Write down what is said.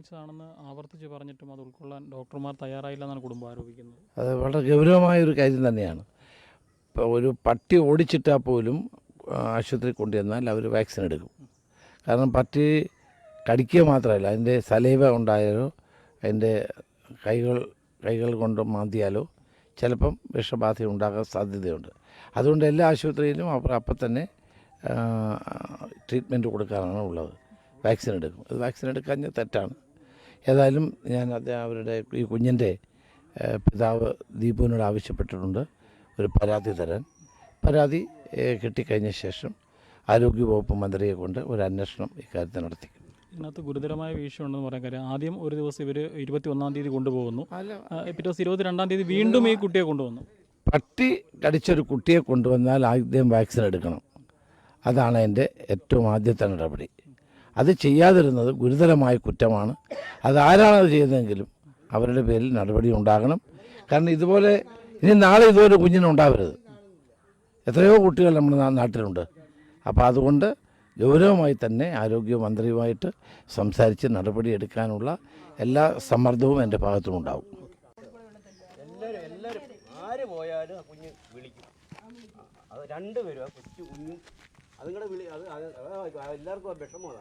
നിർമ്മിച്ചതാണെന്ന് ആവർത്തിച്ച് പറഞ്ഞിട്ടും അത് ഉൾക്കൊള്ളാൻ ഡോക്ടർമാർ തയ്യാറായില്ല എന്നാണ് കുടുംബം ആരോപിക്കുന്നത്. അത് വളരെ ഗൗരവമായ ഒരു കാര്യം തന്നെയാണ്. ഇപ്പോൾ ഒരു പട്ടി ഓടിച്ചിട്ടാൽ പോലും ആശുപത്രി കൊണ്ടുവന്നാൽ അവർ വാക്സിൻ എടുക്കും. കാരണം പട്ടി കടിക്കുക മാത്രമല്ല അതിന്റെ സലൈവ ഉണ്ടായാലോ അതിന്റെ കൈകൾ കൈകൾ കൊണ്ട് മാന്തിയാലോ ചിലപ്പം വിഷബാധ ഉണ്ടാകാൻ സാധ്യതയുണ്ട്. അതുകൊണ്ട് എല്ലാ ആശുപത്രിയിലും അവർ അപ്പം തന്നെ ട്രീറ്റ്മെന്റ് കൊടുക്കാനാണ് ഉള്ളത്. വാക്സിൻ എടുക്കും. അത് വാക്സിൻ എടുക്കാൻ തെറ്റാണ്. ഏതായാലും ഞാൻ അദ്ദേഹം അവരുടെ ഈ കുഞ്ഞിന്റെ പിതാവ് ദീപുവിനോട് ആവശ്യപ്പെട്ടിട്ടുണ്ട് ഒരു പരാതി തരാൻ. പരാതി കിട്ടിക്കഴിഞ്ഞ ശേഷം ആരോഗ്യവകുപ്പ് മന്ത്രിയെ കൊണ്ട് ഒരു അന്വേഷണം ഇക്കാര്യത്തിൽ നടത്തി ഇതിനകത്ത് ഗുരുതരമായ വീഴ്ച ഉണ്ടെന്ന് പറയാൻ കാര്യം ആദ്യം ഒരു ദിവസം ഇവർ ഇരുപത്തി ഒന്നാം തീയതി കൊണ്ടുപോകുന്നു. പിറ്റേ ദിവസം ഇരുപത്തി രണ്ടാം തീയതി വീണ്ടും ഈ കുട്ടിയെ കൊണ്ടുവന്നു. പട്ടി കടിച്ചൊരു കുട്ടിയെ കൊണ്ടുവന്നാൽ ആദ്യം വാക്സിൻ എടുക്കണം. അതാണ് എന്റെ ഏറ്റവും ആദ്യത്തെ നടപടി. അത് ചെയ്യാതിരുന്നത് ഗുരുതരമായ കുറ്റമാണ്. അതാരാണത് ചെയ്തതെങ്കിലും അവരുടെ പേരിൽ നടപടി ഉണ്ടാകണം. കാരണം ഇതുപോലെ ഇനി നാളെ ഇതുപോലെ കുഞ്ഞിനുണ്ടാവരുത് എത്രയോ കുട്ടികൾ നമ്മുടെ നാട്ടിലുണ്ട്. അപ്പോൾ അതുകൊണ്ട് ഗൗരവമായി തന്നെ ആരോഗ്യമന്ത്രിയുമായിട്ട് സംസാരിച്ച് നടപടി എടുക്കാനുള്ള എല്ലാ സമ്മർദ്ദവും എന്റെ ഭാഗത്തും എല്ലാവരും എല്ലാവരും ആര് പോയാലും കുഞ്ഞ് വിളിക്കും. അത് രണ്ടുപേരും ആ കൊച്ചു കുഞ്ഞും അതുങ്ങളുടെ വിളി അത് അത് എല്ലാവർക്കും ആ വിഷമമാണ്.